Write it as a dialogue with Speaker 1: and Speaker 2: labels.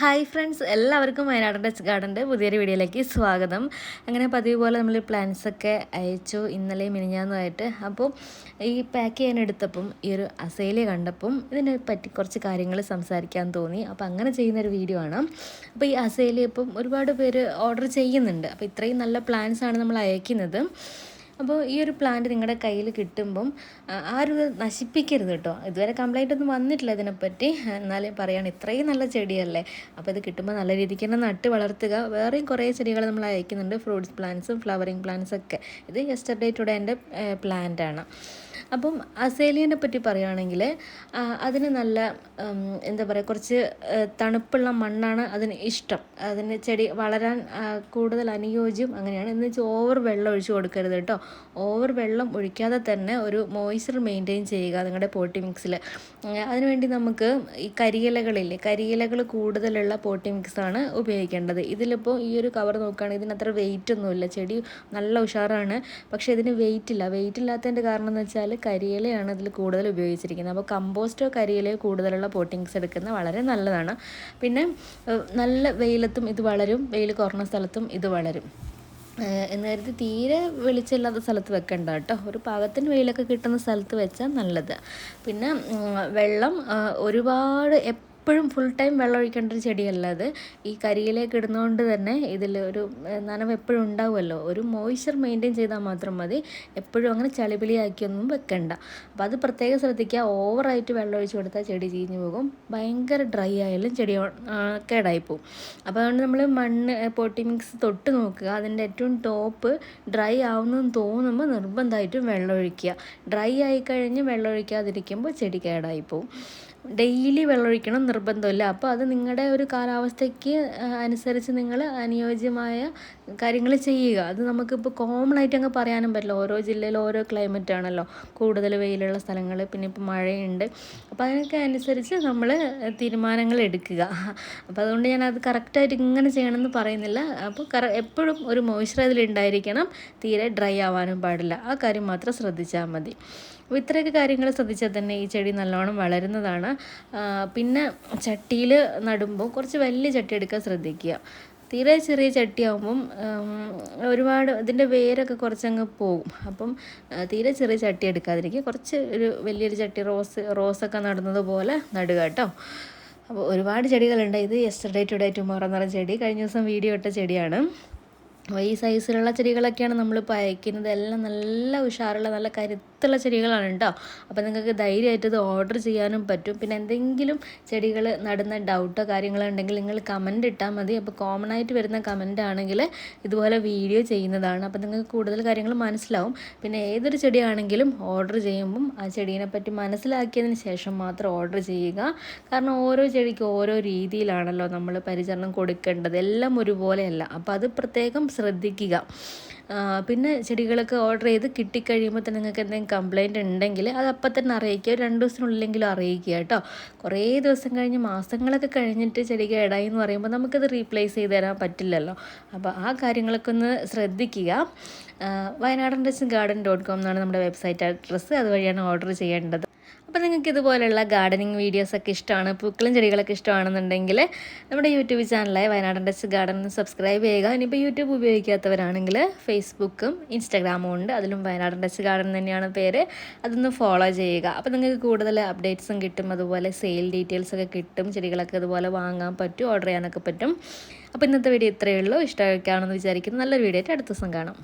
Speaker 1: Hi friends എല്ലാവർക്കും Wayanad touch ഗാർഡന്റെ പുതിയൊരു വീഡിയോയിലേക്ക് സ്വാഗതം. അങ്ങനെ പതിവ് പോലെ നമ്മൾ പ്ലാൻസൊക്കെ അയച്ചു ഇന്നലെ മിനിഞ്ഞാന്നുമായിട്ട്. അപ്പോൾ ഈ പാക്ക് ചെയ്യാൻ എടുത്തപ്പം ഈ ഒരു അസേലിയ കണ്ടപ്പം ഇതിനെ പറ്റി കുറച്ച് കാര്യങ്ങൾ സംസാരിക്കാൻ തോന്നി. അപ്പോൾ അങ്ങനെ ചെയ്യുന്നൊരു വീഡിയോ ആണ്. അപ്പോൾ ഈ അസേലിയ ഇപ്പം ഒരുപാട് പേര് ഓർഡർ ചെയ്യുന്നുണ്ട്. അപ്പോൾ ഇത്രയും നല്ല പ്ലാൻസ് ആണ് നമ്മൾ അയക്കുന്നത്. അപ്പോൾ ഈ ഒരു പ്ലാന്റ് നിങ്ങളുടെ കയ്യിൽ കിട്ടുമ്പം ആരും നശിപ്പിക്കരുത് കേട്ടോ ഇതുവരെ കംപ്ലൈന്റ് ഒന്നും വന്നിട്ടില്ല ഇതിനെപ്പറ്റി. എന്നാലും പറയാണ് ഇത്രയും നല്ല ചെടിയല്ലേ. അപ്പോൾ ഇത് കിട്ടുമ്പോൾ നല്ല രീതിക്ക് തന്നെ നട്ട് വളർത്തുക. വേറെയും കുറേ ചെടികൾ നമ്മൾ അയക്കുന്നുണ്ട്. ഫ്രൂട്ട്സ് പ്ലാന്റ്സും ഫ്ലവറിങ് പ്ലാന്റ്സ് ഒക്കെ. ഇത് യെസ്റ്റർഡേ ടുഡേ എന്റെ പ്ലാന്റ് ആണ്. അപ്പം അസേലിയനെ പറ്റി പറയുകയാണെങ്കിൽ അതിന് നല്ല എന്താ പറയുക കുറച്ച് തണുപ്പുള്ള മണ്ണാണ് അതിന് ഇഷ്ടം. അതിന് ചെടി വളരാൻ കൂടുതൽ അനുയോജ്യം അങ്ങനെയാണ്. എന്ന് വെച്ചാൽ ഓവർ വെള്ളം ഒഴിച്ച് കൊടുക്കരുത് കേട്ടോ. ഓവർ വെള്ളം ഒഴിക്കാതെ തന്നെ ഒരു മോയ്സ്ചർ മെയിന്റെയിൻ ചെയ്യുക നിങ്ങളുടെ പോട്ടി മിക്സിൽ അതിനുവേണ്ടി നമുക്ക് ഈ കരിയിലകളില്ലേ കരിയിലകൾ കൂടുതലുള്ള പോട്ടി മിക്സാണ് ഉപയോഗിക്കേണ്ടത്. ഇതിലിപ്പോൾ ഈ ഒരു കവർ നോക്കുകയാണെങ്കിൽ ഇതിനത്ര വെയിറ്റ് ഒന്നുമില്ല. ചെടി നല്ല ഉഷാറാണ്. പക്ഷേ ഇതിന് വെയിറ്റ് ഇല്ല. വെയിറ്റ് ഇല്ലാത്തതിന്റെ കാരണം എന്ന് വെച്ചാൽ കരിയിലയാണ് ഇതിൽ കൂടുതൽ ഉപയോഗിച്ചിരിക്കുന്നത്. അപ്പോൾ കമ്പോസ്റ്റോ കരിയിലയോ കൂടുതലുള്ള പോട്ടിങ്സ് എടുക്കുന്നത് വളരെ നല്ലതാണ്. പിന്നെ നല്ല വെയിലത്തും ഇത് വളരും. വെയിൽ കുറഞ്ഞ സ്ഥലത്തും ഇത് വളരും. എന്ന് കരുതി തീരെ വെളിച്ചമില്ലാത്ത സ്ഥലത്ത് വെക്കണ്ട കേട്ടോ. ഒരു പാകത്തിന് വെയിലൊക്കെ കിട്ടുന്ന സ്ഥലത്ത് വെച്ചാൽ നല്ലത്. പിന്നെ വെള്ളം ഒരുപാട് എപ്പോഴും ഫുൾ ടൈം വെള്ളം ഒഴിക്കേണ്ട ഒരു ചെടിയല്ല അത്. ഈ കരിയിലേക്ക് ഇടുന്നതുകൊണ്ട് തന്നെ ഇതിൽ ഒരു നനവ് എപ്പോഴും ഉണ്ടാവുമല്ലോ. ഒരു മോയ്സ്ചർ മെയിന്റെയിൻ ചെയ്താൽ മാത്രം മതി. എപ്പോഴും അങ്ങനെ ചളിപിളിയാക്കിയൊന്നും വെക്കണ്ട. അപ്പോൾ അത് പ്രത്യേകം ശ്രദ്ധിക്കുക. ഓവറായിട്ട് വെള്ളം ഒഴിച്ച് കൊടുത്താൽ ചെടി ചീഞ്ഞു പോകും. ഭയങ്കര ഡ്രൈ ആയാലും ചെടി കേടായി അപ്പോൾ അതുകൊണ്ട് നമ്മൾ മണ്ണ് പോട്ടി മിക്സ് തൊട്ട് നോക്കുക. അതിന്റെ ഏറ്റവും ടോപ്പ് ഡ്രൈ ആവുന്നതെന്ന് തോന്നുമ്പോൾ നിർബന്ധമായിട്ടും വെള്ളം ഒഴിക്കുക. ഡ്രൈ ആയി കഴിഞ്ഞ് വെള്ളം ഒഴിക്കാതിരിക്കുമ്പോൾ ചെടി കേടായി ഡെയിലി വെള്ളമൊഴിക്കണം നിർബന്ധമില്ല. അപ്പോൾ അത് നിങ്ങളുടെ ഒരു കാലാവസ്ഥയ്ക്ക് അനുസരിച്ച് നിങ്ങൾ അനുയോജ്യമായ കാര്യങ്ങൾ ചെയ്യുക. അത് നമുക്കിപ്പോൾ കോമൺ ആയിട്ട് അങ്ങ് പറയാനും പറ്റില്ല. ഓരോ ജില്ലയിൽ ഓരോ ക്ലൈമറ്റ് ആണല്ലോ. കൂടുതൽ വെയിലുള്ള സ്ഥലങ്ങൾ പിന്നെ ഇപ്പോൾ മഴയുണ്ട്. അപ്പോൾ അതിനൊക്കെ അനുസരിച്ച് നമ്മൾ തീരുമാനങ്ങൾ എടുക്കുക. അപ്പോൾ അതുകൊണ്ട് ഞാൻ അത് കറക്റ്റായിട്ട് ഇങ്ങനെ ചെയ്യണമെന്ന് പറയുന്നില്ല. അപ്പോൾ കറ എപ്പോഴും ഒരു മോയ്സ്ചറൈസർ ഉണ്ടായിരിക്കണം. തീരെ ഡ്രൈ ആവാനും പാടില്ല. ആ കാര്യം മാത്രം ശ്രദ്ധിച്ചാൽ മതി. അപ്പോൾ ഇത്രയൊക്കെ കാര്യങ്ങൾ ശ്രദ്ധിച്ചാൽ തന്നെ ഈ ചെടി നല്ലോണം വളരുന്നതാണ്. പിന്നെ ചട്ടിയിൽ നടുമ്പോൾ കുറച്ച് വലിയ ചട്ടി എടുക്കാൻ ശ്രദ്ധിക്കുക. തീരെ ചെറിയ ചട്ടിയാകുമ്പം ഒരുപാട് ഇതിന്റെ വേരൊക്കെ കുറച്ചങ്ങ് പോകും. അപ്പം തീരെ ചെറിയ ചട്ടി എടുക്കാതിരിക്കുക. കുറച്ച് ഒരു വലിയൊരു ചട്ടി റോസ് റോസൊക്കെ നടുന്നത് പോലെ നടുക കേട്ടോ. അപ്പോൾ ഒരുപാട് ചെടികളുണ്ട്. ഇത് യെസ്റ്റർഡേ ടുഡേ ടുമോറോ എന്ന് പറഞ്ഞ ചെടി. കഴിഞ്ഞ ദിവസം വീഡിയോ ഇട്ട ചെടിയാണ്. അപ്പോൾ ഈ സൈസിലുള്ള ചെടികളൊക്കെയാണ് നമ്മളിപ്പോൾ അയക്കുന്നത് എല്ലാം നല്ല ഉഷാറുള്ള നല്ല കരുത്തുള്ള ചെടികളാണ് കേട്ടോ അപ്പോൾ നിങ്ങൾക്ക് ധൈര്യമായിട്ട് ഇത് ഓർഡർ ചെയ്യാനും പറ്റും. പിന്നെ എന്തെങ്കിലും ചെടികൾ നടുന്ന ഡൗട്ടോ കാര്യങ്ങളോ ഉണ്ടെങ്കിൽ നിങ്ങൾ കമന്റ് ഇട്ടാൽ മതി. അപ്പോൾ കോമൺ ആയിട്ട് വരുന്ന കമന്റ് ആണെങ്കിൽ ഇതുപോലെ വീഡിയോ ചെയ്യുന്നതാണ്. അപ്പോൾ നിങ്ങൾക്ക് കൂടുതൽ കാര്യങ്ങൾ മനസ്സിലാവും. പിന്നെ ഏതൊരു ചെടിയാണെങ്കിലും ഓർഡർ ചെയ്യുമ്പം ആ ചെടീനെ പറ്റി മനസ്സിലാക്കിയതിന് ശേഷം മാത്രം ഓർഡർ ചെയ്യുക. കാരണം ഓരോ ചെടിക്കും ഓരോ രീതിയിലാണല്ലോ നമ്മൾ പരിചരണം കൊടുക്കേണ്ടത്. എല്ലാം ഒരുപോലെയല്ല. അപ്പോൾ അത് പ്രത്യേകം ശ്രദ്ധിക്കുക. പിന്നെ ചെടികളൊക്കെ ഓർഡർ ചെയ്ത് കിട്ടിക്കഴിയുമ്പോൾ തന്നെ നിങ്ങൾക്ക് എന്തെങ്കിലും കംപ്ലയിന്റ് ഉണ്ടെങ്കിൽ അത് അപ്പം തന്നെ അറിയിക്കുക. രണ്ട് ദിവസത്തിനുള്ളിലെങ്കിലും അറിയിക്കുക കേട്ടോ. കുറേ ദിവസം കഴിഞ്ഞ് മാസങ്ങളൊക്കെ കഴിഞ്ഞിട്ട് ചെടി ഇടായി എന്ന് പറയുമ്പോൾ നമുക്കത് റീപ്ലേസ് ചെയ്ത് തരാൻ പറ്റില്ലല്ലോ. അപ്പോൾ ആ കാര്യങ്ങളൊക്കെ ഒന്ന് ശ്രദ്ധിക്കുക. വയനാടൻ ടച്ച് ഗാർഡൻ ഡോട്ട് കോം എന്നാണ് നമ്മുടെ വെബ്സൈറ്റ് അഡ്രസ്സ് അതുവഴിയാണ് ഓർഡർ ചെയ്യേണ്ടത്. അപ്പോൾ നിങ്ങൾക്ക് ഇതുപോലെയുള്ള ഗാർഡനിങ് വീഡിയോസൊക്കെ ഇഷ്ടമാണ് പൂക്കളും ചെടികളൊക്കെ ഇഷ്ടമാണെന്നുണ്ടെങ്കിൽ നമ്മുടെ യൂട്യൂബ് ചാനലായ വയനാടൻ ടച്ച് ഗാർഡൻ സബ്സ്ക്രൈബ് ചെയ്യുക. ഇനിയിപ്പോൾ യൂട്യൂബ് ഉപയോഗിക്കാത്തവരാണെങ്കിൽ ഫേസ്ബുക്കും ഇൻസ്റ്റാഗ്രാമും ഉണ്ട്. അതിലും വയനാടൻ ടച്ച് ഗാർഡൻ തന്നെയാണ് പേര്. അതൊന്ന് ഫോളോ ചെയ്യുക. അപ്പോൾ നിങ്ങൾക്ക് കൂടുതൽ അപ്ഡേറ്റ്സും കിട്ടും. അതുപോലെ സെയിൽ ഡീറ്റെയിൽസൊക്കെ കിട്ടും. ചെടികളൊക്കെ ഇതുപോലെ വാങ്ങാൻ പറ്റും ഓർഡർ ചെയ്യാനൊക്കെ പറ്റും. അപ്പോൾ ഇന്നത്തെ വീഡിയോ ഇത്രയേ ഉള്ളൂ. ഇഷ്ടമൊക്കെയാണെന്ന് വിചാരിക്കുന്നു. നല്ലൊരു വീഡിയോ ആയിട്ട് അടുത്ത ദിവസം കാണാം.